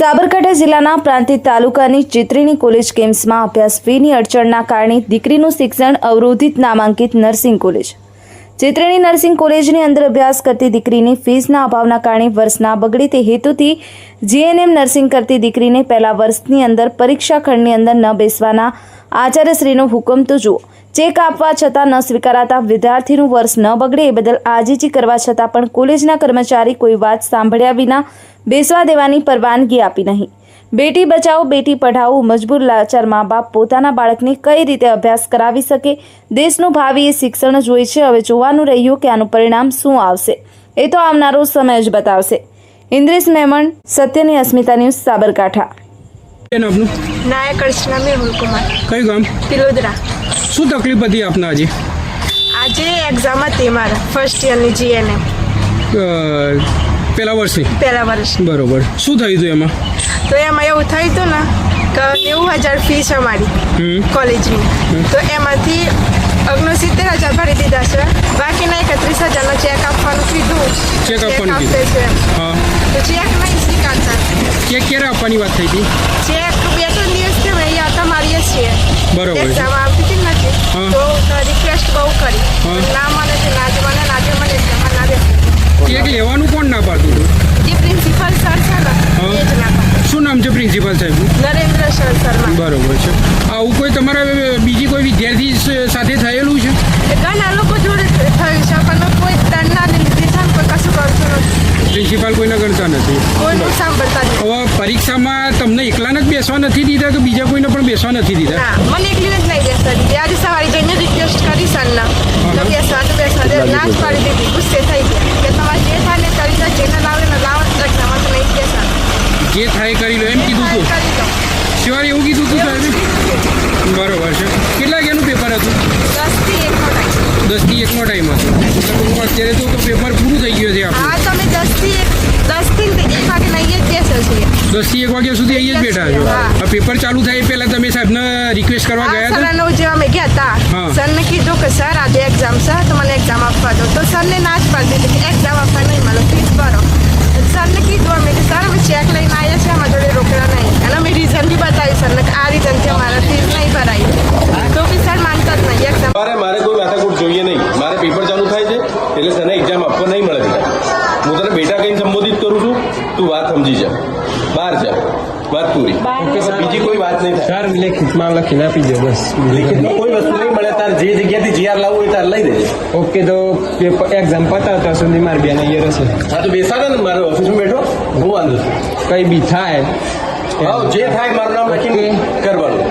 સાબરકાંઠા જિલ્લાના પ્રાંતિજ તાલુકાની ચિત્રીની કોલેજ ગેમ્સમાં અભ્યાસ ફીની અડચણના કારણે દીકરીનું શિક્ષણ અવરોધિત નામાંકિત નર્સિંગ કોલેજ. ચિત્રીની નર્સિંગ કોલેજની અંદર અભ્યાસ કરતી દીકરીની ફીસના અભાવના કારણે વર્ષના બગડે તે હેતુથી જીએનએમ નર્સિંગ કરતી દીકરીને પહેલા વર્ષની અંદર પરીક્ષા ખંડની અંદર ન બેસવાના આચાર્યશ્રીનો હુકમ તો જુઓ. ચેક આપવા છતાં ન સ્વીકારાતા વિદ્યાર્થીનું વર્ષ ન બગડે એ બદલ આજીજી કરવા છતાં પણ કોલેજના કર્મચારી કોઈ વાત સાંભળ્યા વિના બેસવા દેવાની પરવાનગી આપી નહીં. બેટી બચાવો, બેટી પઢાવો, મજબૂર લાચાર મા બાપ પોતાના બાળકને કઈ રીતે અભ્યાસ કરાવી શકે? દેશનું ભાવિ એ શિક્ષણ જોઈએ છે. હવે જોવાનું રહ્યું કે આનું પરિણામ શું આવશે. એ તો આવનારો સમય જ બતાવશે. ઇન્દ્રેશ મેમણ, સત્યની અસ્મિતા ન્યૂઝ સાબરકાંઠા. બેન આપનું નાયક અર્ચના મેહુલ કુમાર. કયું ગામ? પિલોદરા શું તકલીફ હતી આપને આજે? આજે એક્ઝામ હતી મારા ફર્સ્ટ યરની જીએનએમ પહેલા વર્ષે પહેલા વર્ષ બરોબર. શું થયું હતું એમાં? તો એમાં એવું થયું હતું ને કે નેવું હજાર ફી છે મારી કોલેજની. તો એમાંથી ઓગણસિત્તેર હજાર ભરી દીધા છે. બાકીના એકત્રીસ હજારનો ચેક આપવાનું કીધું. ચેક આપવાનું આપે છે તો ચેક નહીં સ્વીકારતા. ચેક ક્યારે આપવાની વાત થઈ હતી? ચેક બરોબર છે. એક્ઝામ આવતી હતી ને નથી. તો રિક્વેસ્ટ બહુ કરી. ના મને છે ના જ મને ના મને એક્ઝામમાં ના દે લેવાનું કોણ ના પાડતું જે પ્રિન્સિપલ સર છે ને એ જ ના શું નામ છે પ્રિન્સિપાલ સાહેબ? નરેન્દ્ર સર શર્મા. બરોબર છે. આવું કોઈ તમારા બીજી કોઈ વિદ્યાર્થી સાથે થયેલું છે? ઘણા લોકો જોડે થયું છે પણ કોઈ દંડ ના લીધી છે ને કોઈ કશું કરતું નથી પ્રિન્સિપાલ કોઈને ગણતા નથી. કોઈનું સાંભળતા જ નથી. હવે પરીક્ષામાં તમને એકલાને જ બેસવા નથી દીધા કે બીજા કોઈને પણ બેસવા નથી દીધા? મને એકલી જ નહીં બેસવા દીધી. આજે સવારે જઈને રિક્વેસ્ટ કરી સરના તો બેસવા તો બેસવા દે. ના જ પાડી દીધી. ગુસ્સે થઈ ગયા કે તમારે જે થાય ને કરી દો જેને લાવે ને લાવો જ એક્ઝામમાં તો નહીં બેસવાનું જે થાય કરી લો એમ કીધું હતું કરી દો શિવાય એવું કીધું હતું સાહેબે બરોબર છે કેટલા વાગ્યાનું પેપર હતું દસથી એકનો ટાઈમ દસથી એકનો ટાઈમ હતો એટલે અત્યારે તો પેપર પૂરું થઈ ગયું છે આપણું. હા તમે દસથી એક દસથી ને એક વાગે નહીં જ બેસે છીએ વાગ્યા સુધી અહીંયા જ બેઠા છો. આ પેપર ચાલુ થાય પહેલા તમે સાહેબને રિક્વેસ્ટ કરવા ગયા હતા? નવ જેવા અમે ગયા હતા. સર સરને કીધું કે સર આજે એક્ઝામ છે. તો મને એક્ઝામ આપવા દો. તો સરને ના જ પાડી દીધી. એક્ઝામ આપવા નહીં મળે ફીસ ભરો સરને કીધું અમે કે સર અમે ચેક લઈને આવ્યા છે અમારા જોડે રોકડા નહીં અને અમે રીઝન બી બતાવ્યું સરને કે આ રીઝનથી અમારા ફીસ નહીં ભરાઈ તો બી સર માનતા જ નહીં એક્ઝામ મારે મારે કોઈ માથાકૂટ જોઈએ નહીં મારે પેપર ચાલુ થાય છે એટલે તને એક્ઝામ આપવા નહીં મળે બેટા હું તને બેટા કહીને સંબોધિત કરું છું તું વાત સમજી જા. બહાર જા. વાત પૂરી. બીજી કોઈ વાત નહીં થાય. સર લેખિતમાં લખીને આપી દે બસ. લેખિતમાં કોઈ વસ્તુ નહીં મળે તાર જે જગ્યાથી જીઆર લાવવું હોય તાર લઈ દેજે. ઓકે તો પેપર એક્ઝામ પતાવતા સુધી મારી બેન અહીંયા રહેશે હા તો બેસાડે ને મારે ઓફિસમાં બેઠો. હું વાંધો છું કઈ બી થાય. હા જે થાય મારું નામ લખીને કરવાનું.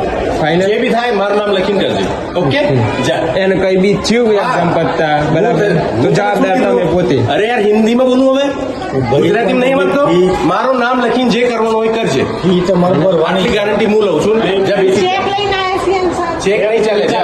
ફાઇનલ જે બી થાય મારું નામ લખીને કરજે. ઓકે? જા. એને કઈ બી થયું એક્ઝામ પતતા બરાબર? તો જવાબદાર તમે પોતે. અરે યાર હિન્દીમાં બોલું હવે. ગુજરાતીમાં નહીં વાંચતો મારું નામ લખીને જે કરવાનું હોય કરજે. આટલી ગેરંટી હું લઉં છું. ચેક નહીં ચાલે. જા.